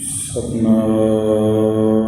ਸਤਨਾਮ।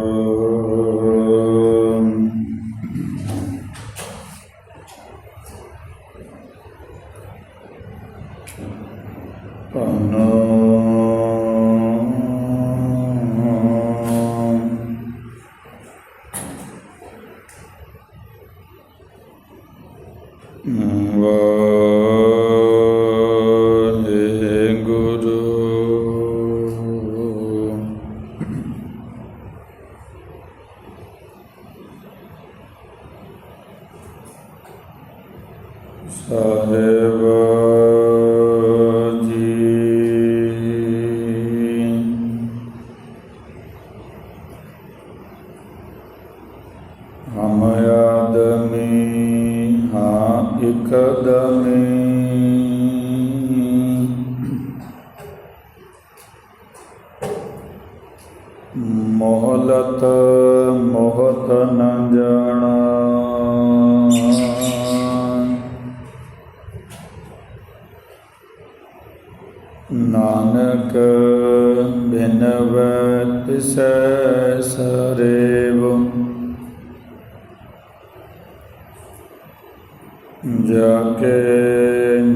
ਜਾ ਕੇ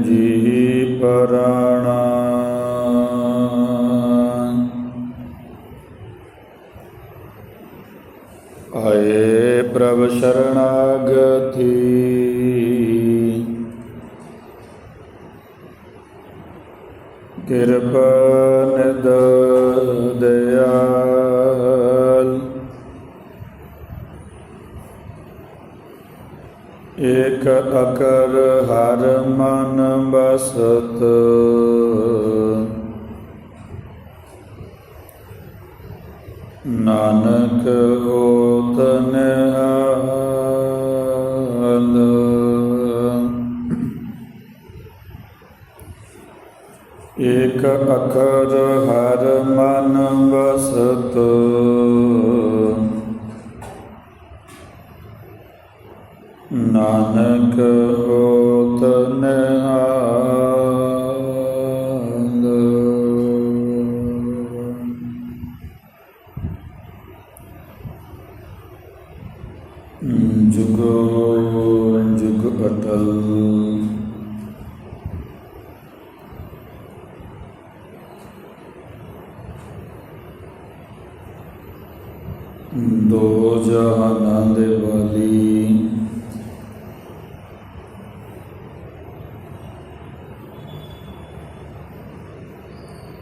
ਜੀ ਪਰਾਣਾ। ਆਏ ਪ੍ਰਭ ਸ਼ਰਣਾਗਤੀ ਨਾਨਕ ਹੋਤ ਨਿਹਾਲ ਅਖਰ ਹਰ ਮਨ ਬਸਤ ਨਾਨਕ ਹੋ ਦੋ ਜਹਾਨਾਂ ਦੇ ਵਾਲੀ।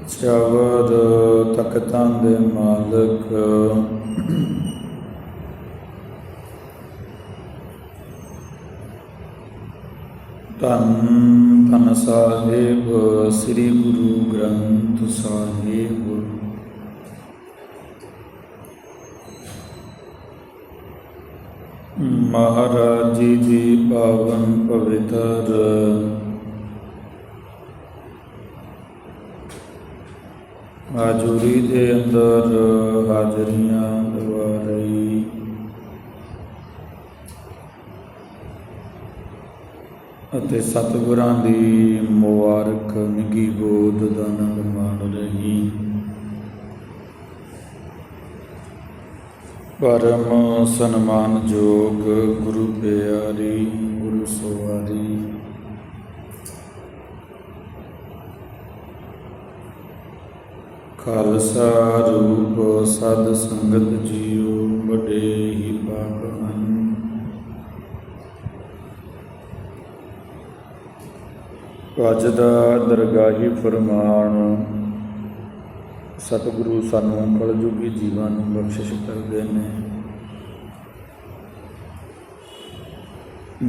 ਚਵਰ ਤਖਤਾਂ ਦੇ ਮਾਲਕ। ਧੰਨ ਧੰਨ ਸਾਹਿਬ, ਸ੍ਰੀ ਗੁਰੂ ਗ੍ਰੰਥ ਸਾਹਿਬ। ਮਹਾਰਾਜ ਜੀ ਦੀ ਪਾਵਨ ਪਵਿੱਤਰ। ਹਾਜ਼ਰੀ ਦੇ ਅੰਦਰ ਹਾਜ਼ਰੀਆਂ ਲਵਾ ਰਹੀ। ਅਤੇ ਸਤਿਗੁਰਾਂ ਦੀ ਮੁਬਾਰਕ ਨਿੱਗੀ ਗੋਦ ਦਾ ਆਨੰਦ ਮਾਣ ਰਹੀ। ਪਰਮ ਸਨਮਾਨਯੋਗ ਗੁਰੂ ਪਿਆਰੀ, ਗੁਰੂ ਸਵਾਰੀ। ਖਾਲਸਾ ਰੂਪ ਸਦ ਸੰਗਤ ਜੀਓ ਵੱਡੇ ਹੀ ਪਾਪ ਹਨ। ਅੱਜ ਦਾ ਦਰਗਾਹੀ ਫਰਮਾਨ ਸਤਿਗੁਰੂ ਸਾਨੂੰ ਕਲਯੁਗੀ ਜੀਵਾਂ ਨੂੰ ਬਖਸ਼ਿਸ਼ ਕਰਦੇ ਨੇ।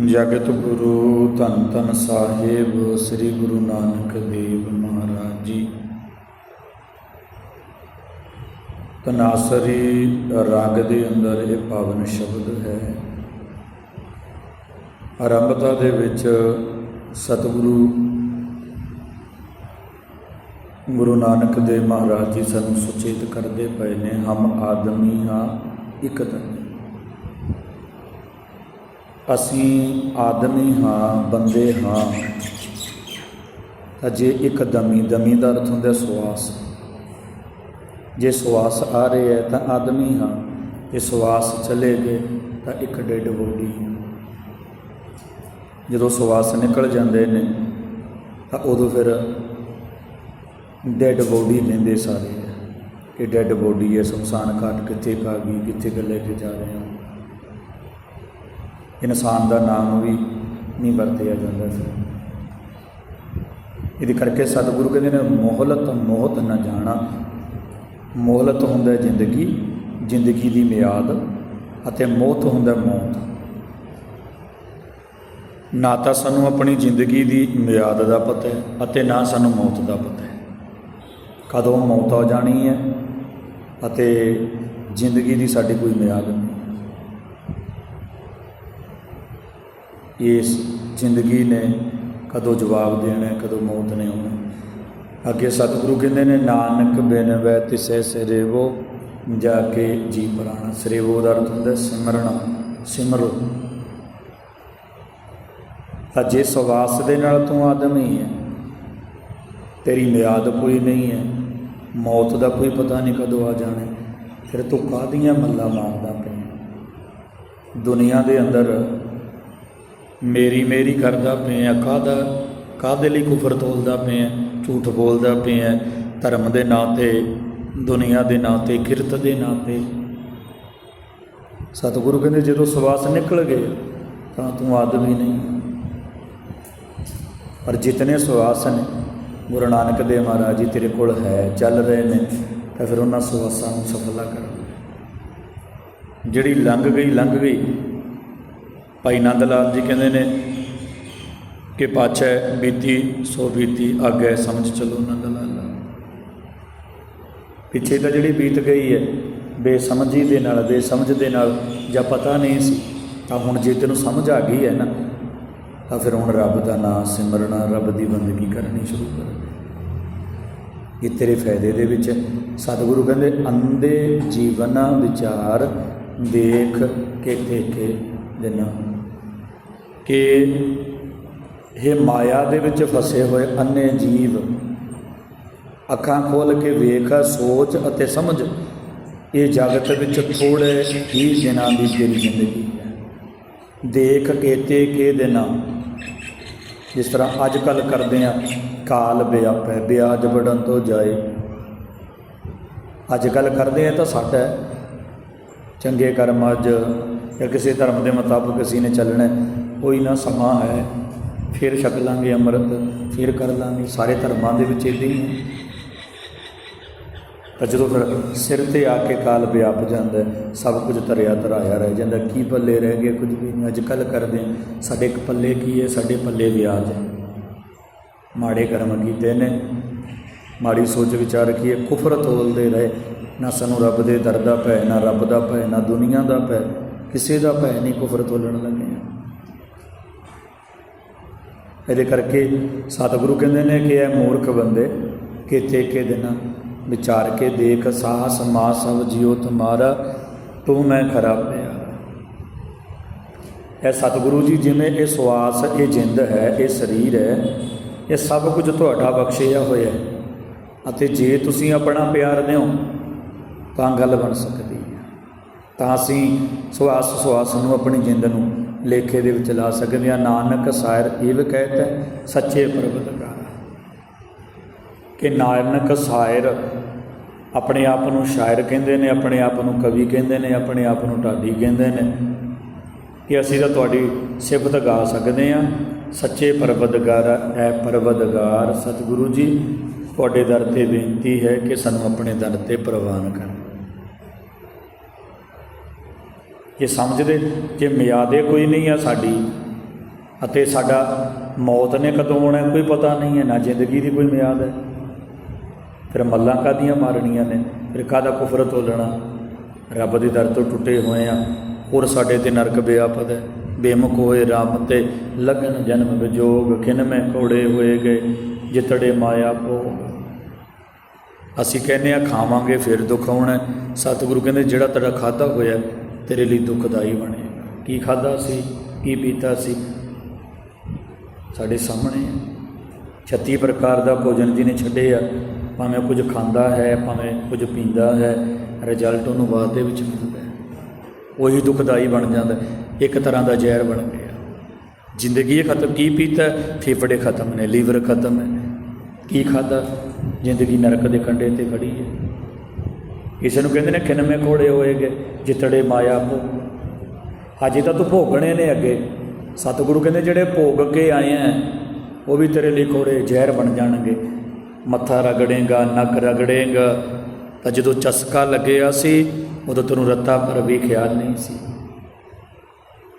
ਜਗਤ ਗੁਰੂ ਧੰਨ ਧੰਨ ਸਾਹਿਬ, ਸ੍ਰੀ ਗੁਰੂ ਨਾਨਕ ਦੇਵ ਮਹਾਰਾਜ ਜੀ। ਤਨਾਸਰੀ ਰੰਗ ਦੇ ਅੰਦਰ ਇਹ ਪਾਵਨ ਸ਼ਬਦ ਹੈ। ਆਰੰਭਤਾ ਦੇ ਵਿੱਚ ਸਤਿਗੁਰੂ ਗੁਰੂ ਨਾਨਕ ਦੇਵ ਮਹਾਰਾਜ ਜੀ ਸਾਨੂੰ ਸੁਚੇਤ ਕਰਦੇ ਪਏ ਨੇ, ਹਮ ਆਦਮੀ ਹਾਂ ਇੱਕ ਤਨ ਅਸੀਂ ਆਦਮੀ ਹਾਂ, ਬੰਦੇ ਹਾਂ ਤਾਂ ਜੇ ਇੱਕ ਦਮੀ ਦਮੀ ਦਾ ਅਰਥ ਹੁੰਦਾ ਸਵਾਸ। ਜੇ ਸਵਾਸ ਆ ਰਹੇ ਹੈ ਤਾਂ ਆਦਮੀ ਹਾਂ, ਜੇ ਸਵਾਸ ਚਲੇ ਗਏ ਤਾਂ ਇੱਕ ਡੈਡ ਬੋਡੀ ਹੈ। ਜਦੋਂ ਸਵਾਸ ਨਿਕਲ ਜਾਂਦੇ ਨੇ ਤਾਂ ਉਦੋਂ ਫਿਰ ਡੈੱਡ ਬੋਡੀ ਲੈਂਦੇ ਸਾਰੇ। ਹੈ ਕਿ ਡੈੱਡ ਬੋਡੀ ਹੈ ਸ਼ਮਸ਼ਾਨ ਘਾਟ ਕਿੱਥੇ ਪਾ ਗਈ, ਕਿੱਥੇ ਕੁ ਲੈ ਕੇ ਜਾ ਰਹੇ ਹਾਂ। ਇਨਸਾਨ ਦਾ ਨਾਮ ਵੀ ਨਹੀਂ ਵਰਤਿਆ ਜਾਂਦਾ ਸੀ। ਇਹਦੇ ਕਰਕੇ ਸਤਿਗੁਰੂ ਕਹਿੰਦੇ ਨੇ, ਮੋਹਲਤ, ਮੋਹਤ ਨਾ ਜਾਣਾ। ਮੋਹਲਤ ਹੁੰਦਾ ਜ਼ਿੰਦਗੀ ਜ਼ਿੰਦਗੀ ਦੀ ਮਿਆਦ, ਅਤੇ ਮੌਤ ਹੁੰਦਾ ਮੌਤ। ਨਾ ਤਾਂ ਸਾਨੂੰ ਆਪਣੀ ਜ਼ਿੰਦਗੀ ਦੀ ਮਿਆਦ ਦਾ ਪਤਾ ਹੈ, ਅਤੇ ਨਾ ਸਾਨੂੰ ਮੌਤ ਦਾ ਪਤਾ ਹੈ। ਕਦੋਂ ਮੌਤ ਆ ਜਾਣੀ ਹੈ ਅਤੇ ਜ਼ਿੰਦਗੀ ਦੀ ਸਾਡੀ ਕੋਈ ਮਿਆਦ ਨਹੀਂ। ਇਸ ਜ਼ਿੰਦਗੀ ਨੇ ਕਦੋਂ ਜਵਾਬ ਦੇਣਾ ਹੈ, ਕਦੋਂ ਮੌਤ ਨੇ ਆਉਣਾ। ਅੱਗੇ ਸਤਿਗੁਰੂ ਕਹਿੰਦੇ ਨੇ ਨਾਨਕ ਬਿਨ ਵੈ ਤਿਸੈ ਸਰੇਵੋ ਜਾ ਕੇ ਜੀ ਪ੍ਰਾਣ। ਸਰੇਵੋ ਦਾ ਅਰਥ ਹੁੰਦਾ ਹੈ ਸਿਮਰਨਾ ਸਿਮਰੋ। ਤਾਂ ਜੇ ਸਵਾਸ ਦੇ ਨਾਲ ਤੂੰ ਆਦਮੀ ਹੈ ਤੇਰੀ ਮਿਆਦ ਕੋਈ ਨਹੀਂ ਹੈ ਮੌਤ ਦਾ ਕੋਈ ਪਤਾ ਨਹੀਂ ਕਦੋਂ ਆ ਜਾਣਾ। ਫਿਰ ਤੂੰ ਕਾਹਦੀਆਂ ਮੱਲਾ ਮਾਰਦਾ ਪਿਆ। ਦੁਨੀਆ ਦੇ ਅੰਦਰ ਮੇਰੀ ਮੇਰੀ ਕਰਦਾ ਪਿਆ, ਕਾਹਦਾ ਕਾਹਦੇ ਲਈ ਕੁਫਰ ਤੋਲਦਾ ਪਿਆ, ਝੂਠ ਬੋਲਦਾ ਪਿਆ। ਧਰਮ ਦੇ ਨਾਂ ਤੇ, ਦੁਨੀਆ ਦੇ ਨਾਂ ਤੇ, ਕਿਰਤ ਦੇ ਨਾਂ ਤੇ। ਸਤਿਗੁਰੂ ਕਹਿੰਦੇ, ਜਦੋਂ ਸਵਾਸ ਨਿਕਲ ਗਏ, ਤਾਂ ਤੂੰ ਆਦਮੀ ਨਹੀਂ। ਪਰ ਜਿਤਨੇ ਸਵਾਸ ਨੇ ਗੁਰੂ ਨਾਨਕ ਦੇਵ ਮਹਾਰਾਜ ਜੀ ਤੇਰੇ ਕੋਲ ਹੈ, ਚੱਲ ਰਹੇ ਨੇ। ਤਾਂ ਫਿਰ ਉਹਨਾਂ ਸਵਾਸਾਂ ਨੂੰ ਸਫਲਾ ਕਰ ਜਿਹੜੀ ਲੰਘ ਗਈ ਲੰਘ ਗਈ। ਭਾਈ ਨੰਦ ਲਾਲ ਜੀ ਕਹਿੰਦੇ ਨੇ ਕਿ ਪਾਛੈ ਬੀਤੀ, ਸੋ ਬੀਤੀ, ਅੱਗੇ ਸਮਝ ਚਲੋ ਨੰਦ ਲਾਲ ਪਿੱਛੇ ਤਾਂ ਜਿਹੜੀ ਬੀਤ ਗਈ ਹੈ, ਬੇਸਮਝੀ ਦੇ ਨਾਲ, ਬੇਸਮਝ ਦੇ ਨਾਲ, ਜਾਂ ਪਤਾ ਨਹੀਂ ਸੀ, ਤਾਂ ਹੁਣ ਜੇ ਤੈਨੂੰ ਸਮਝ ਆ ਗਈ ਹੈ ਨਾ ਤਾਂ ਫਿਰ ਹੁਣ ਰੱਬ ਦਾ ਨਾਮ ਸਿਮਰਨਾ, ਰੱਬ ਦੀ ਬੰਦਗੀ ਕਰਨੀ ਸ਼ੁਰੂ ਕਰ। ਇਹ ਤੇਰੇ ਫਾਇਦੇ ਦੇ ਵਿੱਚ ਸਤਿਗੁਰੂ ਕਹਿੰਦੇ ਅੰਦੇ ਜੀਵਨ ਵਿਚਾਰ ਦੇਖ ਕੇ ਕੇ ਦਿਨਾ ਕਿ ਇਹ ਮਾਇਆ ਦੇ ਵਿੱਚ ਫਸੇ ਹੋਏ ਅੰਨੇ ਜੀਵ, ਅੱਖਾਂ ਖੋਲ ਕੇ ਵੇਖ, ਸੋਚ ਅਤੇ ਸਮਝ, ਇਹ ਜਗਤ ਵਿੱਚ ਥੋੜੇ ਹੀ ਦਿਨਾਂ ਦੀ ਤੇਰੀ ਜ਼ਿੰਦਗੀ ਹੈ। ਦੇਖ ਕੇ ਤੇ ਕੇ ਦਿਨਾਂ ਜਿਸ ਤਰ੍ਹਾਂ ਅੱਜ ਕੱਲ ਕਰਦੇ ਆ ਕਾਲ ਵਿਆਪੈ, ਵਿਆਜ ਵੜਨ ਤੋਂ ਜਾਏ। ਅੱਜ ਕੱਲ ਕਰਦੇ ਆ ਤਾਂ ਸੱਟ ਹੈ। ਚੰਗੇ ਕਰਮ ਅੱਜ ਜਾਂ ਕਿਸੇ ਧਰਮ ਦੇ ਮੁਤਾਬਕ ਅਸੀਂ ਨੇ ਚੱਲਣਾ ਕੋਈ ਨਾ ਸਮਾਂ ਹੈ। ਫਿਰ ਛਕ ਲਾਂਗੇ ਅੰਮ੍ਰਿਤ, ਫਿਰ ਕਰ ਲਾਂਗੇ। ਸਾਰੇ ਧਰਮਾਂ ਦੇ ਵਿੱਚ ਇਦਾਂ ਹੀ ਹੈ। ਤਾਂ ਜਦੋਂ ਫਿਰ ਸਿਰ ਤੇ ਆ ਕੇ ਕਾਲ ਵਿਆਪ ਜਾਂਦਾ ਸਭ ਕੁਝ ਧਰਿਆ ਤਰਾਇਆ ਰਹਿ ਜਾਂਦਾ ਕੀ ਪੱਲੇ ਰਹਿ ਗਏ ਕੁਝ ਵੀ ਨਹੀਂ। ਅੱਜ ਕੱਲ ਕਰਦੇ ਸਾਡੇ ਇੱਕ ਪੱਲੇ ਕੀ ਹੈ? ਸਾਡੇ ਪੱਲੇ ਵਿਆਜ ਹੈ। ਮਾੜੇ ਕਰਮ ਕੀਤੇ ਨੇ। ਮਾੜੀ ਸੋਚ ਵਿਚਾਰ ਕੀ ਹੈ? ਕੁਫਰ ਤੋਲਦੇ ਰਹੇ। ਨਾ ਸਾਨੂੰ ਰੱਬ ਦੇ ਦਰ ਦਾ ਭੈ, ਨਾ ਰੱਬ ਦਾ ਭੈ, ਨਾ ਦੁਨੀਆ ਦਾ ਭੈ। ਕਿਸੇ ਦਾ ਭੈ ਨਹੀਂ ਕੁਫਰ ਤੋਲਣ ਲੱਗੇ। ਹਾਂ ਇਹਦੇ ਕਰਕੇ ਸਤਿਗੁਰੂ ਕਹਿੰਦੇ ਨੇ ਕਿ ਇਹ ਮੂਰਖ ਬੰਦੇ ਕਿਤੇ ਕੇ ਦਿਨ ਵਿਚਾਰ ਕੇ ਦੇਖ ਸਾਹਸ ਮਾ ਸਭ ਜਿਉ ਤੁਮਾਰਾ, ਤੂੰ ਮੈਂ ਖਰਾ ਪਿਆ ਇਹ ਸਤਿਗੁਰੂ ਜੀ ਜਿਵੇਂ ਇਹ ਸਵਾਸ ਇਹ ਜਿੰਦ ਹੈ, ਇਹ ਸਰੀਰ ਹੈ, ਇਹ ਸਭ ਕੁਝ ਤੁਹਾਡਾ ਬਖਸ਼ਿਆ ਹੋਇਆ ਹੈ। ਅਤੇ ਜੇ ਤੁਸੀਂ ਆਪਣਾ ਪਿਆਰ ਦਿਓ, ਤਾਂ ਗੱਲ ਬਣ ਸਕਦੀ ਹੈ। ਤਾਂ ਅਸੀਂ ਸਵਾਸ ਸਵਾਸ ਨੂੰ ਆਪਣੀ ਜਿੰਦ ਨੂੰ ਲੇਖੇ ਦੇ ਵਿੱਚ ਲਾ ਸਕਦੇ ਹਾਂ। ਨਾਨਕ ਸਾਇਰ ਇਹ ਕਹਿਤਾ ਸੱਚੇ ਪਰਵਤਕਾਰ ਕਿ ਨਾਨਕ ਸਾਇਰ ਆਪਣੇ ਆਪ ਨੂੰ ਸ਼ਾਇਰ ਕਹਿੰਦੇ ਨੇ, ਆਪਣੇ ਆਪ ਨੂੰ ਕਵੀ ਕਹਿੰਦੇ ਨੇ, ਆਪਣੇ ਆਪ ਨੂੰ ਢਾਡੀ ਕਹਿੰਦੇ ਨੇ। ਕਿ ਅਸੀਂ ਤਾਂ ਤੁਹਾਡੀ ਸਿਫਤ ਗਾ ਸਕਦੇ ਹਾਂ। ਸੱਚੇ ਪਰਵਤਗਾਰ ਐ ਪਰਵਤਗਾਰ ਸਤਿਗੁਰੂ ਜੀ, ਤੁਹਾਡੇ ਦਰ ਤੇ ਬੇਨਤੀ ਹੈ ਕਿ ਸਾਨੂੰ ਆਪਣੇ ਦਰ ਤੇ ਪ੍ਰਵਾਨ ਕਰ ਜੇ ਸਮਝਦੇ ਜੇ ਮਿਆਦੇ ਕੋਈ ਨਹੀਂ ਆ ਸਾਡੀ, ਅਤੇ ਸਾਡਾ ਮੌਤ ਨੇ ਕਦੋਂ ਆਉਣਾ ਕੋਈ ਪਤਾ ਨਹੀਂ ਹੈ, ਨਾ ਜ਼ਿੰਦਗੀ ਦੀ ਕੋਈ ਮਿਆਦ ਹੈ। ਫਿਰ ਮੱਲਾਂ ਕਾਦੀਆਂ ਮਾਰਣੀਆਂ ਨੇ? ਫਿਰ ਕਾਹਦਾ ਕੁਫਰ ਤੋਲਣਾ? ਰੱਬ ਦੇ ਦਰ ਤੋਂ ਟੁੱਟੇ ਹੋਏ ਆ। ਹੋਰ ਸਾਡੇ ਤੇ ਨਰਕ ਵਿਆਪਦ ਹੈ। ਬੇਮੁਖ ਹੋਏ ਰਾਮ ਤੇ ਲਗਨ ਜਨਮ ਵਿਜੋਗ, ਖਿਨ ਮੈਂ ਕੋੜੇ ਹੋਏ ਗਏ, ਜਿਤੜੇ ਮਾਇਆ ਕੋ ਅਸੀਂ ਕਹਿੰਦੇ ਆ, ਖਾਵਾਂਗੇ, ਫਿਰ ਦੁੱਖ ਆਉਣਾ ਸਤਿਗੁਰੂ ਕਹਿੰਦੇ, ਜਿਹੜਾ ਤੇਰਾ ਖਾਦਾ ਹੋਇਆ, ਤੇਰੇ ਲਈ ਦੁੱਖਦਾਈ ਬਣੇ ਕੀ ਖਾਦਾ ਸੀ? ਕੀ ਪੀਤਾ ਸੀ? ਸਾਡੇ ਸਾਹਮਣੇ ਹੈ। 36 ਪ੍ਰਕਾਰ ਦਾ ਭੋਜਨ ਜਿਹਨੇ ਛੱਡਿਆ ਭਾਵੇਂ ਕੁਝ ਖਾਂਦਾ ਹੈ, ਭਾਵੇਂ ਕੁਝ ਪੀਂਦਾ ਹੈ ਰਿਜ਼ਲਟ ਉਹਨੂੰ ਬਾਅਦ ਦੇ ਵਿੱਚ ਮਿਲਦਾ ਹੈ। ਉਹੀ ਦੁਖਦਾਈ ਬਣ ਜਾਂਦਾ ਇੱਕ ਤਰ੍ਹਾਂ ਦਾ ਜ਼ਹਿਰ ਬਣ ਗਿਆ। ਜ਼ਿੰਦਗੀ ਇਹ ਖਤਮ, ਕੀ ਪੀਤਾ? ਫੇਫੜੇ ਖਤਮ ਨੇ, ਲੀਵਰ ਖਤਮ ਹੈ। ਕੀ ਖਾਦਾ ਜ਼ਿੰਦਗੀ ਨਰਕ ਦੇ ਕੰਢੇ ਤੇ ਖੜੀ ਹੈ। ਕਿਸੇ ਨੂੰ ਕਹਿੰਦੇ ਨੇ ਖਿਨਮੇ ਖੋੜੇ ਹੋਏਗੇ, ਜਿਤੜੇ ਮਾਇਆ ਭੋ ਅਜੇ ਤਾਂ ਤੂੰ ਭੋਗਣੇ ਨੇ ਅੱਗੇ। ਸਤਿਗੁਰੂ ਕਹਿੰਦੇ, ਜਿਹੜੇ ਭੋਗ ਕੇ ਆਏ ਆ, ਉਹ ਵੀ ਤੇਰੇ ਲਈ ਖੋੜੇ ਜ਼ਹਿਰ ਬਣ ਜਾਣਗੇ। ਮੱਥਾ ਰਗੜੇਗਾ, ਨੱਕ ਰਗੜੇਗਾ। ਤਾਂ ਜਦੋਂ ਚਸਕਾ ਲੱਗਿਆ ਸੀ, ਉਦੋਂ ਤੈਨੂੰ ਰੱਤਾ ਪਰ ਵੀ ਖਿਆਲ ਨਹੀਂ ਸੀ।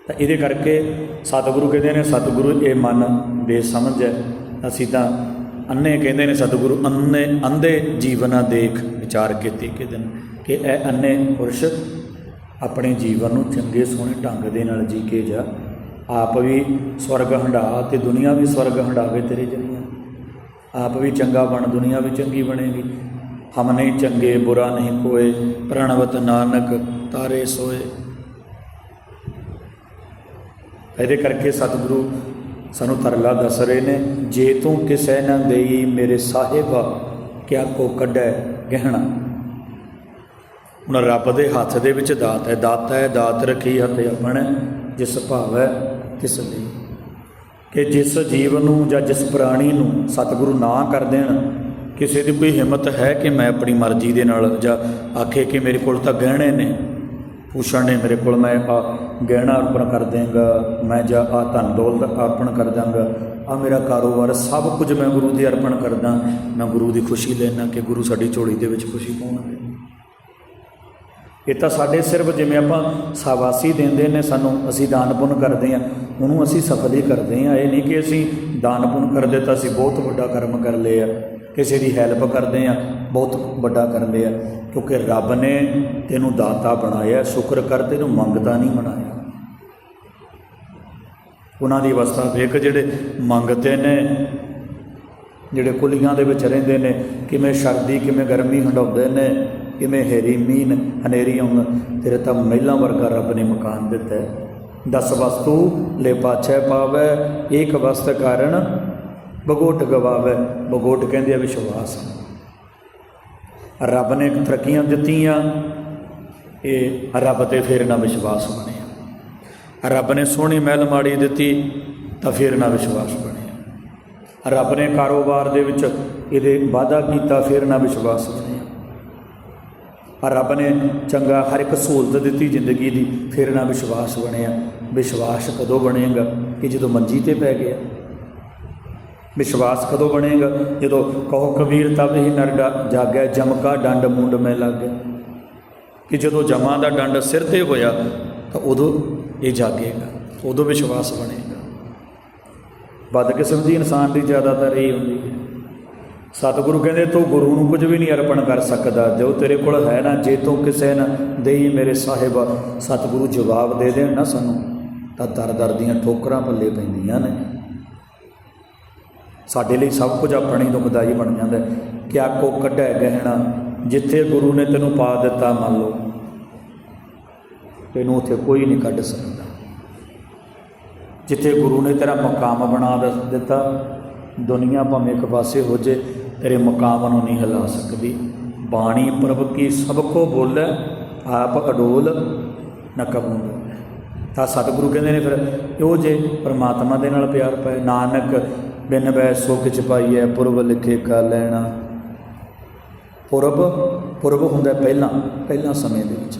ਤਾਂ ਇਹਦੇ ਕਰਕੇ ਸਤਿਗੁਰੂ ਕਹਿੰਦੇ ਨੇ, ਸਤਿਗੁਰੂ, ਇਹ ਮਨ ਬੇਸਮਝ ਹੈ। ਅਸੀਂ ਤਾਂ ਅੰਨੇ ਕਹਿੰਦੇ ਨੇ, ਸਤਿਗੁਰੂ, ਅੰਨੇ, ਅੰਧੇ ਜੀਵਨਾ ਦੇਖ ਵਿਚਾਰ ਕੀਤੀ ਕਿ ਦਿਨ ਕਿ ਇਹ ਅੰਨੇ ਪੁਰਸ਼ ਆਪਣੇ ਜੀਵਨ ਨੂੰ ਚੰਗੇ, ਸੋਹਣੇ ਢੰਗ ਦੇ ਨਾਲ ਜੀ ਕੇ ਜਾ। ਆਪ ਵੀ ਸਵਰਗ ਹੰਢਾ ਤੇ ਦੁਨੀਆ ਵੀ ਸਵਰਗ ਹੰਢਾਵੇ ਤੇਰੇ ਜਰੀਏ ਆਪ ਵੀ ਚੰਗਾ ਬਣ, ਦੁਨੀਆ ਵੀ ਚੰਗੀ ਬਣੇਗੀ। ਹਮ ਨਹੀਂ ਚੰਗੇ, ਬੁਰਾ ਨਹੀਂ ਕੋਏ, ਪ੍ਰਣਵਤ ਨਾਨਕ ਤਾਰੇ ਸੋਏ। ਇਹਦੇ ਕਰਕੇ ਸਤਿਗੁਰੂ ਸਾਨੂੰ ਤਰਲਾ ਦੱਸ ਰਹੇ ਨੇ, ਜੇ ਤੂੰ ਕਿਸੇ ਨਾ ਦੇਈ ਮੇਰੇ ਸਾਹਿਬਾ, ਕਿਆ ਕੋ ਕੱਢੈ ਗਹਿਣਾ? ਹੁਣ ਰੱਬ ਦੇ ਹੱਥ ਦੇ ਵਿੱਚ ਦਾਤ ਹੈ, ਦਾਤਾ ਹੈ, ਦਾਤ ਰੱਖੀ ਹੱਥ ਆਪਣੇ, ਜਿਸ ਭਾਵ ਹੈ ਤਿਸ ਲਈ। ਕਿ ਜਿਸ ਜੀਵ ਨੂੰ ਜਾਂ ਜਿਸ ਪ੍ਰਾਣੀ ਨੂੰ ਸਤਿਗੁਰੂ ਨਾ ਕਰ ਦੇਣ, ਕਿਸੇ ਦੀ ਕੋਈ ਹਿੰਮਤ ਹੈ ਕਿ ਮੈਂ ਆਪਣੀ ਮਰਜ਼ੀ ਦੇ ਨਾਲ ਜਾਂ ਆਖੇ ਕਿ ਮੇਰੇ ਕੋਲ ਤਾਂ ਗਹਿਣੇ ਨੇ ਭੂਸ਼ਣ ਨੇ ਮੇਰੇ ਕੋਲ ਮੈਂ ਆ ਗਹਿਣਾ ਅਰਪਣ ਕਰ ਦੇਂਗਾ, ਮੈਂ ਜਾਂ ਆ ਧਨ ਦੌਲਤ ਅਰਪਣ ਕਰ ਦਾਂਗਾ, ਆ ਮੇਰਾ ਕਾਰੋਬਾਰ ਸਭ ਕੁਝ ਮੈਂ ਗੁਰੂ ਦੇ ਅਰਪਣ ਕਰਦਾ, ਮੈਂ ਗੁਰੂ ਦੀ ਖੁਸ਼ੀ ਲੈਣਾ ਕਿ ਗੁਰੂ ਸਾਡੀ ਝੋਲੀ ਦੇ ਵਿੱਚ ਖੁਸ਼ੀ ਪਾਉਣਗੇ ਇਹ ਤਾਂ ਸਾਡੇ ਸਿਰਫ ਜਿਵੇਂ ਆਪਾਂ ਸਾਵਾਸੀ ਦਿੰਦੇ ਨੇ, ਸਾਨੂੰ ਅਸੀਂ ਦਾਨ ਪੁੰਨ ਕਰਦੇ ਆ ਉਹਨੂੰ ਅਸੀਂ ਸਫਲ ਹੀ ਕਰਦੇ ਆ ਇਹ ਨਹੀਂ ਕਿ ਅਸੀਂ ਦਾਨ ਪੁੰਨ ਕਰਦੇ ਤਾਂ ਅਸੀਂ ਬਹੁਤ ਵੱਡਾ ਕਰਮ ਕਰ ਲਿਆ ਕਿਸੇ ਦੀ ਹੈਲਪ ਕਰਦੇ ਆ ਬਹੁਤ ਵੱਡਾ ਕਰ ਲਿਆ ਕਿਉਂਕਿ ਰੱਬ ਨੇ ਤੈਨੂੰ ਦਾਤਾ ਬਣਾਇਆ, ਸ਼ੁਕਰ ਕਰ, ਤੈਨੂੰ ਮੰਗਤਾ ਨਹੀਂ ਬਣਾਇਆ। ਉਹਨਾਂ ਦੀ ਅਵਸਥਾ ਵੇਖ ਜਿਹੜੇ ਮੰਗਤੇ ਨੇ, ਜਿਹੜੇ ਕੁਲੀਆਂ ਦੇ ਵਿੱਚ ਰਹਿੰਦੇ ਨੇ, ਕਿਵੇਂ ਸਰਦੀ, ਕਿਵੇਂ ਗਰਮੀ ਹੰਡਾਉਂਦੇ ਨੇ ਕਿਵੇਂ ਹੇਰੀ ਮੀਨ ਹਨੇਰੀ ਆਉਂਦਾ ਤੇਰੇ ਤਾਂ ਮਹਿਲਾਂ ਵਰਗਾ ਰੱਬ ਨੇ ਮਕਾਨ ਦਿੱਤਾ। ਦਸ ਵਸਤੂ, ਲੈ ਪਾਛੈ ਪਾਵੈ ਇੱਕ ਵਸਤ ਕਾਰਨ ਬਗੋਟ ਗਵਾਵੈ। ਬਗੋਟ ਕਹਿੰਦੇ ਆ ਵਿਸ਼ਵਾਸ। ਰੱਬ ਨੇ ਤਰੱਕੀਆਂ ਦਿੱਤੀਆਂ, ਇਹ ਰੱਬ ਤੇ ਫਿਰ ਨਾ ਵਿਸ਼ਵਾਸ ਬਣਿਆ। ਰੱਬ ਨੇ ਸੋਹਣੀ ਮਹਿਲ ਮਾੜੀ ਦਿੱਤੀ, ਤਾਂ ਫਿਰ ਨਾ ਵਿਸ਼ਵਾਸ ਬਣਿਆ। ਰੱਬ ਨੇ ਕਾਰੋਬਾਰ ਦੇ ਵਿੱਚ ਇਹਦੇ ਵਾਅਦਾ ਕੀਤਾ, ਫਿਰ ਨਾ ਵਿਸ਼ਵਾਸ ਬਣਿਆ। ਆ ਰੱਬ ਨੇ ਚੰਗਾ ਹਰ ਇੱਕ ਸਹੂਲਤ ਦਿੱਤੀ ਜ਼ਿੰਦਗੀ ਦੀ, ਫਿਰ ਨਾ ਵਿਸ਼ਵਾਸ ਬਣਿਆ। ਵਿਸ਼ਵਾਸ ਕਦੋਂ ਬਣੇਗਾ ਕਿ ਜਦੋਂ ਮੰਜੀ ਤੇ ਪੈ ਗਿਆ? ਵਿਸ਼ਵਾਸ ਕਦੋਂ ਬਣੇਗਾ ਜਦੋਂ ਕਹੋ ਕਬੀਰ ਤਬ ਹੀ ਨਰ ਜਾਗਿਆ ਜਮਕਾ ਡੰਡ ਮੁੰਡ ਮੈਂ ਲੱਗ। ਗਿਆ ਕਿ ਜਦੋਂ ਜਮਾਂ ਦਾ ਡੰਡ ਸਿਰ ਤੇ ਹੋਇਆ, ਤਾਂ ਉਦੋਂ ਇਹ ਜਾਗੇਗਾ, ਉਦੋਂ ਵਿਸ਼ਵਾਸ ਬਣੇਗਾ। ਬਦਕਿਸਮ ਦੀ ਇਨਸਾਨ ਦੀ ਜ਼ਿਆਦਾਤਰ ਇਹ ਹੁੰਦੀ ਹੈ। ਸਤਿਗੁਰੂ ਕਹਿੰਦੇ, ਤੂੰ ਗੁਰੂ ਨੂੰ ਕੁਝ ਵੀ ਨਹੀਂ ਅਰਪਣ ਕਰ ਸਕਦਾ। ਜੋ ਤੇਰੇ ਕੋਲ ਹੈ ਨਾ, ਜੇ ਤੂੰ ਕਿਸੇ ਨਾ ਦੇਈ ਮੇਰੇ ਸਾਹਿਬ, ਸਤਿਗੁਰੂ ਜਵਾਬ ਦੇ ਦੇਣ ਨਾ ਸਾਨੂੰ, ਤਾਂ ਦਰ ਦਰ ਦੀਆਂ ਠੋਕਰਾਂ ਪੱਲੇ ਪੈਂਦੀਆਂ ਨੇ। ਸਾਡੇ ਲਈ ਸਭ ਕੁਝ ਆਪਣੀ ਦੁਖਦਾਈ ਬਣ ਜਾਂਦਾ ਕਿਆ ਕੋ ਆਕੋ ਕੱਢੈ ਗਹਿਣਾ, ਜਿੱਥੇ ਗੁਰੂ ਨੇ ਤੈਨੂੰ ਪਾ ਦਿੱਤਾ ਮੰਨ ਲਓ, ਤੈਨੂੰ ਉੱਥੇ ਕੋਈ ਨਹੀਂ ਕੱਢ ਸਕਦਾ। ਜਿੱਥੇ ਗੁਰੂ ਨੇ ਤੇਰਾ ਮਕਾਮ ਬਣਾ ਦ- ਦਿੱਤਾ, ਦੁਨੀਆ ਭਾਵੇਂ ਇੱਕ ਪਾਸੇ ਹੋ ਜੇ ਤੇਰੇ ਮਕਾਮ ਨੂੰ ਨਹੀਂ ਹਿਲਾ ਸਕਦੀ। ਬਾਣੀ ਪ੍ਰਭ ਕੀ ਸਭ ਕੋ ਬੋਲੇ, ਆਪ ਅਡੋਲ ਨ ਕਬੂ ਤਾਂ ਸਤਿਗੁਰੂ ਕਹਿੰਦੇ ਨੇ ਫਿਰ, ਇਹੋ ਜੇ ਪਰਮਾਤਮਾ ਦੇ ਨਾਲ ਪਿਆਰ ਪਏ ਨਾਨਕ, ਬਿਨ ਬੈ ਸੁਖ ਚ ਪਾਈਐ, ਪੁਰਬ ਲਿਖੇ ਕਾ ਲੈਣਾ। ਪੁਰਬ ਪੁਰਬ ਹੁੰਦਾ ਪਹਿਲਾਂ ਪਹਿਲਾਂ ਸਮੇਂ ਦੇ ਵਿੱਚ।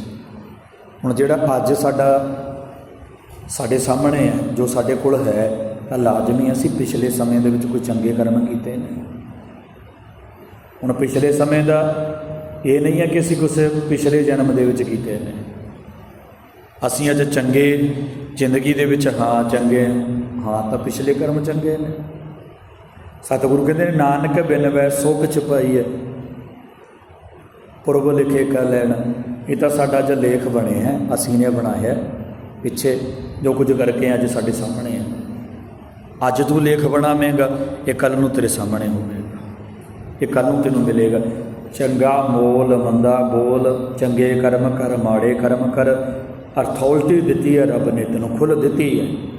ਹੁਣ ਜਿਹੜਾ ਅੱਜ ਸਾਡਾ, ਸਾਡੇ ਸਾਹਮਣੇ ਹੈ, ਜੋ ਸਾਡੇ ਕੋਲ ਹੈ, ਤਾਂ ਲਾਜ਼ਮੀ ਅਸੀਂ ਪਿਛਲੇ ਸਮੇਂ ਦੇ ਵਿੱਚ ਕੋਈ ਚੰਗੇ ਕਰਮ ਕੀਤੇ ਨਹੀਂ ਹੁਣ ਪਿਛਲੇ ਸਮੇਂ ਦਾ ਇਹ ਨਹੀਂ ਹੈ ਕਿ ਅਸੀਂ ਕਿਸੇ ਪਿਛਲੇ ਜਨਮ ਦੇ ਵਿੱਚ ਕੀਤੇ ਨੇ। ਅਸੀਂ ਅੱਜ ਚੰਗੇ ਜ਼ਿੰਦਗੀ ਦੇ ਵਿੱਚ ਹਾਂ, ਚੰਗੇ ਹਾਂ। ਤਾਂ ਪਿਛਲੇ ਕਰਮ ਚੰਗੇ ਨੇ। ਸਤਿਗੁਰੂ ਕਹਿੰਦੇ ਨੇ, ਨਾਨਕ ਬਿਨ ਵੈ ਸੁਖ ਛਪਾਈ ਹੈ ਪੁਰਬ ਲਿਖੇ ਕਰ ਲੈਣਾ। ਇਹ ਤਾਂ ਸਾਡਾ ਜੋ ਲੇਖ ਬਣੇ ਹੈ। ਅਸੀਂ ਨੇ ਬਣਾਇਆ ਪਿੱਛੇ ਜੋ ਕੁਝ ਕਰਕੇ ਅੱਜ ਸਾਡੇ ਸਾਹਮਣੇ ਹੈ। ਅੱਜ ਤੂੰ ਲੇਖ ਬਣਾਵੇਂਗਾ ਇਹ ਕੱਲ ਨੂੰ ਤੇਰੇ ਸਾਹਮਣੇ ਹੋਵੇ ਕਿ ਕੱਲ ਨੂੰ ਤੈਨੂੰ ਮਿਲੇਗਾ। ਚੰਗਾ ਮੋਲ, ਮੰਦਾ ਬੋਲ, ਚੰਗੇ ਕਰਮ ਕਰ, ਮਾੜੇ ਕਰਮ ਕਰ। ਅਥਾਰਟੀ ਦਿੱਤੀ ਹੈ, ਰੱਬ ਨੇ ਤੈਨੂੰ ਖੁੱਲ੍ਹ ਦਿੱਤੀ ਹੈ।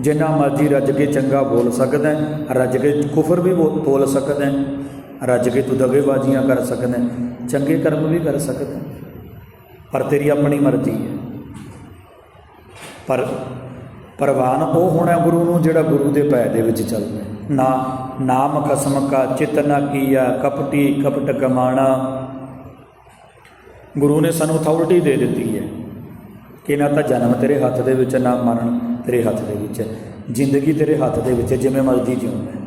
ਜਿੰਨਾ ਮਰਜ਼ੀ ਰੱਜ ਕੇ ਚੰਗਾ ਬੋਲ ਸਕਦਾ ਰੱਜ ਕੇ ਕੁਫਰ ਵੀ ਬੋ- ਤੋਲ ਸਕਦਾ ਰੱਜ ਕੇ ਤੂੰ ਦਗੇਬਾਜ਼ੀਆਂ ਕਰ ਸਕਦਾ ਚੰਗੇ ਕਰਮ ਵੀ ਕਰ ਸਕਦਾ ਪਰ ਤੇਰੀ ਆਪਣੀ ਮਰਜ਼ੀ ਹੈ। ਪਰ, ਪ੍ਰਵਾਨ ਉਹ ਹੋਣਾ ਗੁਰੂ ਨੂੰ ਜਿਹੜਾ ਗੁਰੂ ਦੇ ਪੈ ਦੇ ਵਿੱਚ ਚੱਲਦਾ ਨਾ, ਨਾਮ ਖਸਮ ਕਾ ਚਿਤ ਨਾ ਕੀਆ, ਕਪਟੀ ਕਪਟ ਕਮਾਣਾ। ਗੁਰੂ ਨੇ ਸਾਨੂੰ ਅਥਾਰਟੀ ਦੇ ਦਿੱਤੀ ਹੈ ਕਿ ਨਾ ਤਾਂ ਜਨਮ ਤੇਰੇ ਹੱਥ ਦੇ ਵਿੱਚ, ਨਾ ਮਰਨ ਤੇਰੇ ਹੱਥ ਦੇ ਵਿੱਚ ਹੈ ਜ਼ਿੰਦਗੀ ਤੇਰੇ ਹੱਥ ਦੇ ਵਿੱਚ ਹੈ ਜਿਵੇਂ ਮਰਜ਼ੀ ਜਿਉਂ ਹੈ।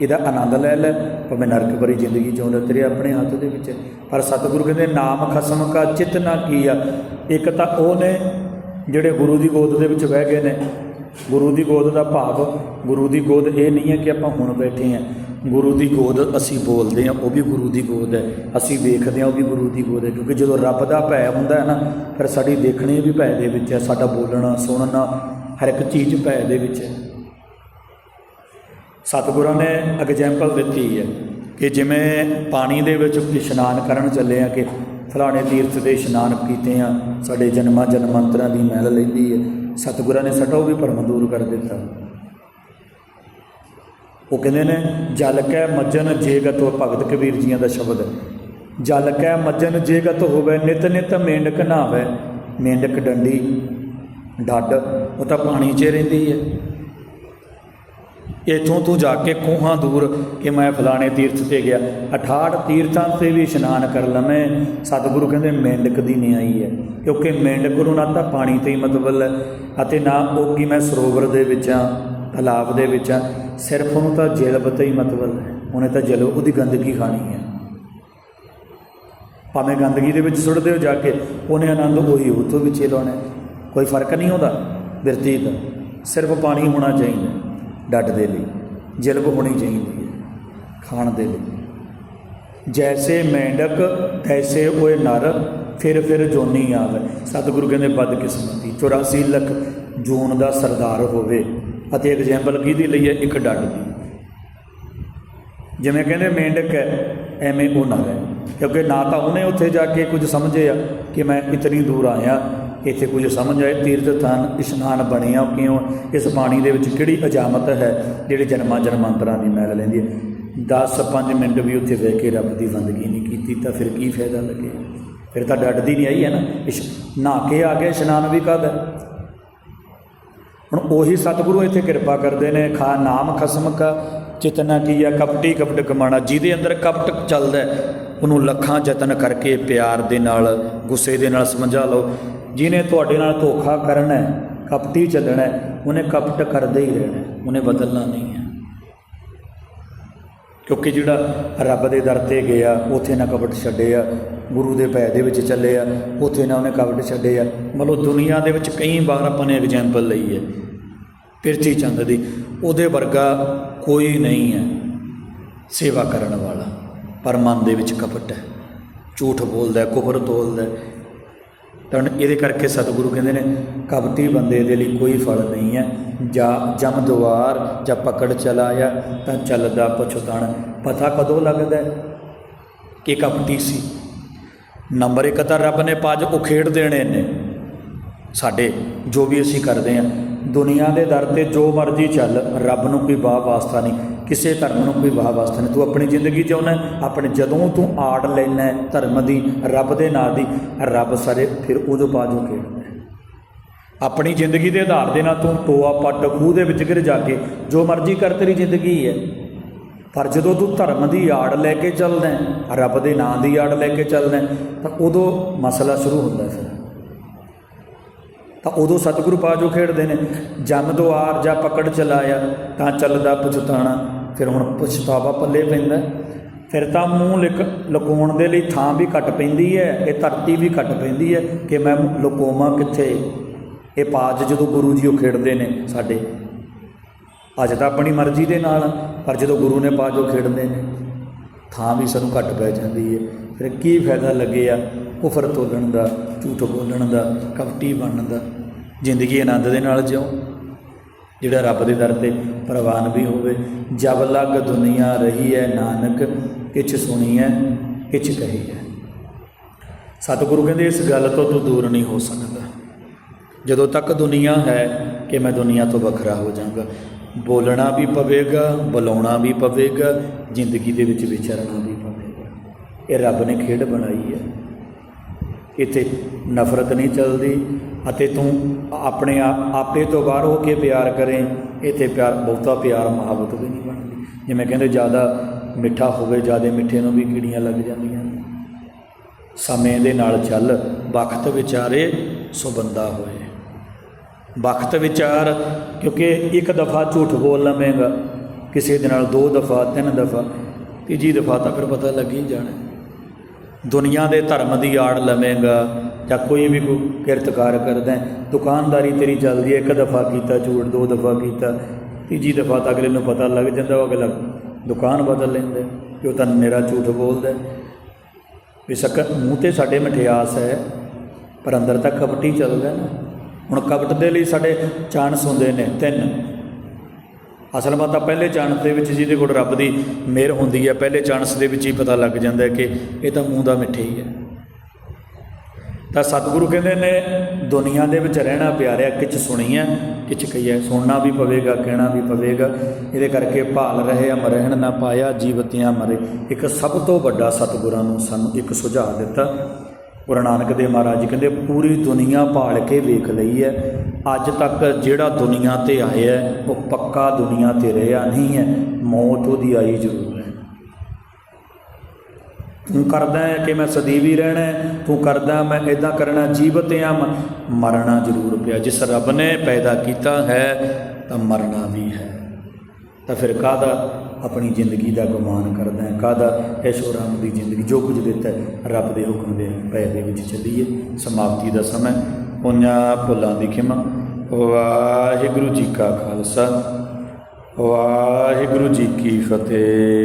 ਇਹਦਾ ਆਨੰਦ ਲੈ ਲੈ, ਭਾਵੇਂ ਨਰਕ ਭਰੀ ਜ਼ਿੰਦਗੀ ਜਿਉਂਦਾ ਤੇਰੇ ਆਪਣੇ ਹੱਥ ਦੇ ਵਿੱਚ। ਪਰ ਸਤਿਗੁਰੂ ਕਹਿੰਦੇ, ਨਾਮ ਖਸਮ ਕਾ ਚਿਤ ਨਾ ਕੀਆ। ਇੱਕ ਤਾਂ ਉਹ ਨੇ ਜਿਹੜੇ ਗੁਰੂ ਦੀ ਗੋਦ ਦੇ ਵਿੱਚ ਬਹਿ ਗਏ ਨੇ ਗੁਰੂ ਦੀ ਗੋਦ ਦਾ ਭਾਵ, ਗੁਰੂ ਦੀ ਗੋਦ ਇਹ ਨਹੀਂ ਹੈ ਕਿ ਆਪਾਂ ਹੁਣ ਬੈਠੇ ਹਾਂ। ਗੁਰੂ ਦੀ ਗੋਦ ਅਸੀਂ ਬੋਲਦੇ ਹਾਂ, ਉਹ ਵੀ ਗੁਰੂ ਦੀ ਗੋਦ ਹੈ। ਅਸੀਂ ਦੇਖਦੇ ਹਾਂ, ਉਹ ਵੀ ਗੁਰੂ ਦੀ ਗੋਦ ਹੈ। ਕਿਉਂਕਿ ਜਦੋਂ ਰੱਬ ਦਾ ਭੈ ਹੁੰਦਾ ਹੈ ਨਾ, ਫਿਰ ਸਾਡੀ ਦੇਖਣੀ ਵੀ ਭੈ ਦੇ ਵਿੱਚ ਹੈ, ਸਾਡਾ ਬੋਲਣਾ, ਸੁਣਨਾ ਹਰ ਇੱਕ ਚੀਜ਼ ਭੈ ਦੇ ਵਿੱਚ ਹੈ। ਸਤਿਗੁਰਾਂ ਨੇ ਐਗਜ਼ਾਮਪਲ ਦਿੱਤੀ ਹੈ ਕਿ ਜਿਵੇਂ ਪਾਣੀ ਦੇ ਵਿੱਚ ਇਸ਼ਨਾਨ ਕਰਨ ਚੱਲੇ ਆ ਕਿ ਫਲਾਣੇ ਤੀਰਥ ਦੇ ਇਸ਼ਨਾਨ ਕੀਤੇ ਆ ਸਾਡੇ ਜਨਮਾਂ ਜਨਮਾਂਤਰਾਂ ਦੀ ਮਹਿਲ ਲੈਂਦੀ ਹੈ। ਸਤਿਗੁਰਾਂ ਨੇ ਸਾਡਾ ਉਹ ਵੀ ਭਰਮ ਦੂਰ ਕਰ ਦਿੱਤਾ। ਉਹ ਕਹਿੰਦੇ ਨੇ, ਜਲ ਕੈ ਮੱਜਨ ਜੇਗਤ ਉਹ ਭਗਤ ਕਬੀਰ ਜੀਆਂ ਦਾ ਸ਼ਬਦ। ਹੈ ਜਲ ਕੈ ਮੱਜਨ ਜੇਗਤ ਹੋਵੇ, ਨਿਤ ਨਿਤ ਮੇਂਡਕ ਨਾਵੇ ਮੇਂਡਕ ਡੰਡੀ, ਡੱਡ, ਉਹ ਤਾਂ ਪਾਣੀ 'ਚ ਰਹਿੰਦੀ ਹੈ। ਇਥੋਂ ਤੂੰ ਜਾ ਕੇ ਕੋਹਾਂ ਦੂਰ ਕਿ ਮੈਂ ਫਲਾਣੇ ਤੀਰਥ ਤੇ ਗਿਆ। 68 ਤੀਰਥਾਂ ਤੇ ਵੀ ਇਸ਼ਨਾਨ ਕਰ ਲਵੇਂ ਸਤਿਗੁਰੂ ਕਹਿੰਦੇ ਮੇਂਡਕ ਦੀ ਨਿਆਈ ਹੈ, ਕਿਉਂਕਿ ਮੇਂਡਕ ਨੂੰ ਨਾ ਤਾਂ ਪਾਣੀ ਤੇ ਹੀ ਮਤਬਲ ਹੈ ਅਤੇ ਨਾ ਉਹ ਕਿ ਮੈਂ ਸਰੋਵਰ ਦੇ ਵਿੱਚ ਆ ਤਲਾਬ ਦੇ ਵਿੱਚ। ਆ ਸਿਰਫ ਉਹਨੂੰ ਤਾਂ ਜਲਬ ਤੇ ਹੀ ਮਤਬਲ ਹੈ। ਉਹਨੇ ਤਾਂ ਜਲ ਉਹਦੀ ਗੰਦਗੀ ਖਾਣੀ ਹੈ। ਭਾਵੇਂ ਗੰਦਗੀ ਦੇ ਵਿੱਚ ਸੁੱਟਦੇ ਹੋ ਜਾ ਕੇ, ਉਹਨੇ ਆਨੰਦ ਉਹੀ ਉਤੋਂ ਵਿੱਚ ਲਾਉਣਾ ਕੋਈ ਫ਼ਰਕ ਨਹੀਂ ਹੁੰਦਾ ਬਿਰਤੀ ਦਾ ਸਿਰਫ ਪਾਣੀ ਹੋਣਾ ਚਾਹੀਦਾ। ਡੱਡ ਦੇ ਲਈ, ਜਲਬ ਹੋਣੀ ਚਾਹੀਦੀ ਹੈ, ਖਾਣ ਦੇ ਲਈ। ਜੈਸੇ ਮੈਂਡਕ, ਤੈਸੇ ਓਏ ਨਰ, ਫਿਰ ਫਿਰ ਜੋਨੀ ਆਵੇ। ਸਤਿਗੁਰੂ ਕਹਿੰਦੇ, ਬਦਕਿਸਮਤੀ 84 ਲੱਖ ਜੂਨ ਦਾ ਸਰਦਾਰ ਹੋਵੇ। ਅਤੇ ਐਗਜ਼ਾਮਪਲ ਕਿਹਦੀ ਲਈ ਹੈ? ਇੱਕ ਡੱਡ ਦੀ। ਜਿਵੇਂ ਕਹਿੰਦੇ ਮੇਂਢਕ ਹੈ, ਐਵੇਂ ਉਹ ਨਾ ਹੈ। ਕਿਉਂਕਿ ਨਾ ਤਾਂ ਉਹਨੇ ਉੱਥੇ ਜਾ ਕੇ ਕੁਝ ਸਮਝਿਆ ਕਿ ਮੈਂ ਇਤਨੀ ਦੂਰ ਆਇਆ ਇੱਥੇ ਕੁਝ ਸਮਝ ਆਏ, ਤੀਰਥ ਥਾਨ ਇਸ਼ਨਾਨ ਬਣਿਆ ਕਿਉਂ? ਇਸ ਪਾਣੀ ਦੇ ਵਿੱਚ ਕਿਹੜੀ ਅਜਾਮਤ ਹੈ ਜਿਹੜੀ ਜਨਮਾਂ ਜਨਮਾਂਤਰਾਂ ਦੀ ਮੈਲ ਲੈਂਦੀ ਹੈ? 10 5 ਮਿੰਟ ਵੀ ਉੱਥੇ ਬਹਿ ਕੇ ਰੱਬ ਦੀ ਬੰਦਗੀ ਨਹੀਂ ਕੀਤੀ, ਤਾਂ ਫਿਰ ਕੀ ਫਾਇਦਾ ਲੱਗੇ? ਫਿਰ ਤਾਂ ਡੱਡਦੀ ਨਹੀਂ ਆਈ ਹੈ ਨਾ? ਇਸ਼ ਨਹਾ ਕੇ ਆ ਗਿਆ ਇਸ਼ਨਾਨ ਵੀ ਕਦ ਹੁਣ ਉਹੀ ਸਤਿਗੁਰੂ ਇੱਥੇ ਕਿਰਪਾ ਕਰਦੇ ਨੇ, ਖਾ ਨਾਮ ਖਸਮ ਕਾ, ਚਿਤਨਾ ਕੀਆ ਕਪਟੀ ਕਪਟ ਕਮਾਣਾ, ਜਿਹਦੇ ਅੰਦਰ ਕਪਟ ਚੱਲਦਾ ਉਹਨੂੰ ਲੱਖਾਂ ਯਤਨ ਕਰਕੇ ਪਿਆਰ ਦੇ ਨਾਲ, ਗੁੱਸੇ ਦੇ ਨਾਲ ਸਮਝਾ ਲਓ। ਜਿਹਨੇ ਤੁਹਾਡੇ ਨਾਲ ਧੋਖਾ ਕਰਨਾ ਹੈ ਕਪਟੀ ਚੱਲਣਾ ਹੈ, ਉਹਨੇ ਕਪਟ ਕਰਦੇ ਹੀ ਰਹਿਣਾ ਉਹਨੇ ਬਦਲਣਾ ਨਹੀਂ ਹੈ। ਕਿਉਂਕਿ ਜਿਹੜਾ ਰੱਬ ਦੇ ਦਰ ਤੇ ਗਿਆ ਉਥੇ ਨਾ ਕਪਟ ਛੱਡਿਆ ਗੁਰੂ ਦੇ ਭੈ ਦੇ ਵਿੱਚ ਚੱਲੇ ਆ ਉਥੇ ਨਾ ਉਹਨੇ ਕਪਟ ਛੱਡੇ ਆ। ਮਤਲਬ ਦੁਨੀਆ ਦੇ ਵਿੱਚ ਕਈ ਵਾਰ ਆਪਾਂ ਨੇ ਐਗਜ਼ਾਮਪਲ ਲਈ ਹੈ ਪਿਰਚੀ ਚੰਦ ਦੀ ਉਹਦੇ ਵਰਗਾ ਕੋਈ ਨਹੀਂ ਹੈ ਸੇਵਾ ਕਰਨ ਵਾਲਾ ਪਰ ਮਨ ਦੇ ਵਿੱਚ ਕਪਟ ਹੈ। ਝੂਠ ਬੋਲਦਾ ਹੈ ਕੁਫਰ ਤੋਲਦਾ ਤਾਂ ਇਹਦੇ ਕਰਕੇ ਸਤਿਗੁਰੂ ਕਹਿੰਦੇ ਨੇ, ਕਪਟੀ ਬੰਦੇ ਦੇ ਲਈ ਕੋਈ ਫਲ ਨਹੀਂ ਹੈ। ਜਾਂ ਜਮ ਦੁਆਰ, ਜਾਂ ਪਕੜ ਚਲਾਇਆ ਤਾਂ ਚੱਲਦਾ ਪਛਤਾਣ। ਪਤਾ ਕਦੋਂ ਲੱਗਦਾ ਕਿ ਕਪਟੀ ਸੀ? ਨੰਬਰ ਇੱਕ ਤਾਂ ਰੱਬ ਨੇ ਪੱਜ ਉਖੇੜ ਦੇਣੇ ਨੇ। ਸਾਡੇ, ਜੋ ਵੀ ਅਸੀਂ ਕਰਦੇ ਹਾਂ, ਦੁਨੀਆ ਦੇ ਦਰ ਤੇ ਜੋ ਮਰਜ਼ੀ ਚੱਲ, ਰੱਬ ਨੂੰ ਕੋਈ ਵਾਹ ਵਾਸਤਾ ਨਹੀਂ। ਕਿਸੇ ਧਰਮ ਨੂੰ ਕੋਈ ਵਾਹ ਵਾਸਤਾ ਨਹੀਂ। ਤੂੰ ਆਪਣੀ ਜ਼ਿੰਦਗੀ ਚਾਹੁੰਦਾ ਆਪਣੇ ਜਦੋਂ ਤੂੰ ਆੜ ਲੈਣਾ ਧਰਮ ਦੀ, ਰੱਬ ਦੇ ਨਾਂ ਦੀ, ਰੱਬ ਸਾਰੇ ਫਿਰ ਉਦੋਂ ਬਾਜੋ ਖੇਡਦਾ ਆਪਣੀ ਜ਼ਿੰਦਗੀ ਦੇ ਆਧਾਰ ਦੇ ਨਾਲ ਤੂੰ ਟੋਆ ਪੱਟ ਖੂਹ ਦੇ ਵਿੱਚ ਗਿਰ ਜਾ ਕੇ, ਜੋ ਮਰਜ਼ੀ ਕਰ ਤੇਰੀ ਜ਼ਿੰਦਗੀ ਹੈ ਪਰ ਜਦੋਂ ਤੂੰ ਧਰਮ ਦੀ ਆੜ ਲੈ ਕੇ ਚੱਲਦਾ ਰੱਬ ਦੇ ਨਾਂ ਦੀ ਆੜ ਲੈ ਕੇ ਚੱਲਦਾ ਤਾਂ ਉਦੋਂ ਮਸਲਾ ਸ਼ੁਰੂ ਹੁੰਦਾ ਫਿਰ। ਤਾਂ ਉਦੋਂ ਸਤਿਗੁਰੂ ਪਾਜੋ ਖੇਡਦੇ ਨੇ, ਜਮ ਦੁਆਰ ਜਾਂ ਪਕੜ ਚਲਾਇਆ, ਤਾਂ ਚੱਲਦਾ ਪਛਤਾਣਾ ਫਿਰ ਹੁਣ ਪਛਤਾਵਾ ਪੱਲੇ ਪੈਂਦਾ। ਫਿਰ ਤਾਂ ਮੂੰਹ ਲਿਕ, ਲੁਕਾਉਣ ਦੇ ਲਈ ਥਾਂ ਵੀ ਘਟ ਪੈਂਦੀ ਹੈ, ਇਹ ਧਰਤੀ ਵੀ ਘਟ ਪੈਂਦੀ ਹੈ ਕਿ ਮੈਂ ਲੁਕਾਵਾਂ ਕਿੱਥੇ? ਇਹ ਪਾਜ ਜਦੋਂ ਗੁਰੂ ਜੀ ਉਹ ਖੇਡਦੇ ਨੇ ਸਾਡੇ। ਅੱਜ ਤਾਂ ਆਪਣੀ ਮਰਜ਼ੀ ਦੇ ਨਾਲ, ਪਰ ਜਦੋਂ ਗੁਰੂ ਨੇ ਪਾਜੋ ਖੇਡਦੇ ਨੇ, ਥਾਂ ਵੀ ਸਾਨੂੰ ਘੱਟ ਪੈ ਜਾਂਦੀ ਹੈ। ਫਿਰ ਕੀ ਫਾਇਦਾ ਲੱਗਿਆ ਕੁਫਰ ਤੋਲਣ ਦਾ, ਝੂਠ ਬੋਲਣ ਦਾ, ਕਪਟੀ ਬਣਨ ਦਾ? ਜ਼ਿੰਦਗੀ ਆਨੰਦ ਦੇ ਨਾਲ ਜਿਉ। ਜਿਹੜਾ ਰੱਬ ਦੇ ਦਰ ਤੇ ਪ੍ਰਵਾਨ ਵੀ ਹੋਵੇ। ਜਬ ਲਗ ਦੁਨੀਆ ਰਹੀ ਹੈ ਨਾਨਕ, ਕਿਛ ਸੁਣੀ ਹੈ ਕਿਛ ਕਹੀ ਹੈ ਸਤਿਗੁਰੂ ਕਹਿੰਦੇ, ਇਸ ਗੱਲ ਤੋਂ ਤੂੰ ਦੂਰ ਨਹੀਂ ਹੋ ਸਕਦਾ। ਜਦੋਂ ਤੱਕ ਦੁਨੀਆ ਹੈ ਕਿ ਮੈਂ ਦੁਨੀਆ ਤੋਂ ਵੱਖਰਾ ਹੋ ਜਾਵਾਂਗਾ। ਬੋਲਣਾ ਵੀ ਪਵੇਗਾ, ਬੁਲਾਉਣਾ ਵੀ ਪਵੇਗਾ, ਜ਼ਿੰਦਗੀ ਦੇ ਵਿੱਚ ਵਿਚਰਨਾ ਵੀ ਪਵੇਗਾ। ਇਹ ਰੱਬ ਨੇ ਖੇਡ ਬਣਾਈ ਹੈ ਇੱਥੇ ਨਫ਼ਰਤ ਨਹੀਂ ਚੱਲਦੀ ਅਤੇ ਤੂੰ ਆਪਣੇ ਆਪ ਆਪੇ ਤੋਂ ਬਾਹਰ ਹੋ ਕੇ ਪਿਆਰ ਕਰੇ, ਇੱਥੇ ਪਿਆਰ ਬਹੁਤਾ ਪਿਆਰ ਮੁਹੱਬਤ ਵੀ ਨਹੀਂ ਬਣਦੀ। ਜਿਵੇਂ ਕਹਿੰਦੇ, ਜ਼ਿਆਦਾ ਮਿੱਠਾ ਹੋਵੇ, ਜ਼ਿਆਦਾ ਮਿੱਠੇ ਨੂੰ ਵੀ ਕੀੜੀਆਂ ਲੱਗ ਜਾਂਦੀਆਂ ਨੇ। ਸਮੇਂ ਦੇ ਨਾਲ ਚੱਲ, ਵਕਤ ਵਿਚਾਰੇ ਸੋ ਬੰਦਾ ਹੋਏ। ਵਕਤ ਵਿਚਾਰ, ਕਿਉਂਕਿ ਇੱਕ ਦਫਾ ਝੂਠ ਬੋਲ ਲਵੇਂਗਾ, ਕਿਸੇ ਦੇ ਨਾਲ ਦੋ ਦਫਾ, ਤਿੰਨ ਦਫਾ, ਤੀਜੀ ਦਫਾ ਤਾਂ ਫਿਰ ਪਤਾ ਲੱਗ ਹੀ ਜਾਣਾ। ਦੁਨੀਆ ਦੇ ਧਰਮ ਦੀ ਆੜ ਲਵੇਂਗਾ, ਜਾਂ ਕੋਈ ਵੀ ਕੋਈ ਕਿਰਤਕਾਰ ਕਰਦਾ ਦੁਕਾਨਦਾਰੀ ਤੇਰੀ ਚੱਲਦੀ ਹੈ, ਇੱਕ ਦਫਾ ਕੀਤਾ ਝੂਠ, ਦੋ ਦਫਾ ਕੀਤਾ, ਤੀਜੀ ਦਫਾ ਤਾਂ ਅਗਲੇ ਨੂੰ ਪਤਾ ਲੱਗ ਜਾਂਦਾ, ਉਹ ਅਗਲਾ ਦੁਕਾਨ ਬਦਲ ਲੈਂਦਾ ਹੈ ਕਿ ਉਹ ਤਾਂ ਨਿਰਾ ਝੂਠ ਬੋਲਦਾ ਵੀ ਸਕ, ਮੂੰਹ ਤੇ ਸਾਡੇ ਮਠਿਆਸ ਹੈ, ਪਰ ਅੰਦਰ ਤਾਂ ਕਪਟੀ ਚੱਲਦਾ ਨਾ। ਹੁਣ ਕਪਟ ਦੇ ਲਈ ਸਾਡੇ ਚਾਂਸ ਹੁੰਦੇ ਨੇ ਤਿੰਨ। ਅਸਲ ਮਤ ਤਾਂ ਪਹਿਲੇ ਚਾਂਸ ਦੇ ਵਿੱਚ ਜਿਹਦੇ ਕੋਲ ਰੱਬ ਦੀ ਮਿਹਰ ਹੁੰਦੀ ਹੈ, ਪਹਿਲੇ ਚਾਂਸ ਦੇ ਵਿੱਚ ਹੀ ਪਤਾ ਲੱਗ ਜਾਂਦਾ ਹੈ ਕਿ ਇਹ ਤਾਂ ਮੂੰਹ ਦਾ ਮਿੱਠੇ ਹੀ ਹੈ। ਤਾਂ ਸਤਿਗੁਰੂ ਕਹਿੰਦੇ ਨੇ, ਦੁਨੀਆ ਦੇ ਵਿੱਚ ਰਹਿਣਾ ਪਿਆਰਿਆ ਕਿਛ ਸੁਣੀਐ, ਕਿਛ ਕਹੀਐ। ਸੁਣਨਾ ਵੀ ਪਵੇਗਾ, ਕਹਿਣਾ ਵੀ ਪਵੇਗਾ। ਇਹਦੇ ਕਰਕੇ ਭਾਲ ਰਹੇ ਅਮ ਰਹਿਣ ਨਾ ਪਾਇਆ, ਜੀਵਤਿਆਂ ਮਰੇ। ਇੱਕ ਸਭ ਤੋਂ ਵੱਡਾ ਸਤਿਗੁਰਾਂ ਨੂੰ ਸਾਨੂੰ ਇੱਕ ਸੁਝਾਅ ਦਿੱਤਾ ਗੁਰੂ ਨਾਨਕ ਦੇਵ ਮਹਾਰਾਜ ਜੀ ਕਹਿੰਦੇ, ਪੂਰੀ ਦੁਨੀਆ ਭਾਲ ਕੇ ਵੇਖ ਲਈ ਹੈ। ਅੱਜ ਤੱਕ ਜਿਹੜਾ ਦੁਨੀਆ ਤੇ ਆਇਆ ਉਹ ਪੱਕਾ ਦੁਨੀਆ ਤੇ ਰਿਹਾ ਨਹੀਂ ਹੈ। ਮੌਤ ਉਹਦੀ ਆਈ ਜ਼ਰੂਰ ਹੈ। ਤੂੰ ਕਰਦਾ ਹੈ ਕਿ ਮੈਂ ਸਦੀਵ ਹੀ ਰਹਿਣਾ ਤੂੰ ਕਰਦਾ ਮੈਂ ਇਦਾਂ ਕਰਨਾ ਜੀਵਤ ਆ ਮਰਨਾ ਜ਼ਰੂਰ ਪਿਆ। ਜਿਸ ਰੱਬ ਨੇ ਪੈਦਾ ਕੀਤਾ ਹੈ, ਤਾਂ ਮਰਨਾ ਵੀ ਹੈ। ਤਾਂ ਫਿਰ ਕਾਹਦਾ ਆਪਣੀ ਜ਼ਿੰਦਗੀ ਦਾ ਗੁਮਾਨ ਕਰਦਾ ਹੈ। ਕਾਹਦਾ? ਐਸ਼ੋ ਆਰਾਮ ਦੀ ਜ਼ਿੰਦਗੀ। ਜੋ ਕੁਝ ਦਿੱਤਾ ਰੱਬ ਦੇ ਹੁਕਮ ਦੇ ਪੈ ਦੇ ਵਿੱਚ ਚੱਲੀਏ। ਸਮਾਪਤੀ ਦਾ ਸਮਾਂ ਪੁੰਨਿਆ ਭੁੱਲਾਂ ਦੀ ਖਿਮਾ। ਵਾਹਿਗੁਰੂ ਜੀ ਕਾ ਖਾਲਸਾ। ਵਾਹਿਗੁਰੂ ਜੀ ਕੀ ਫਤਿਹ।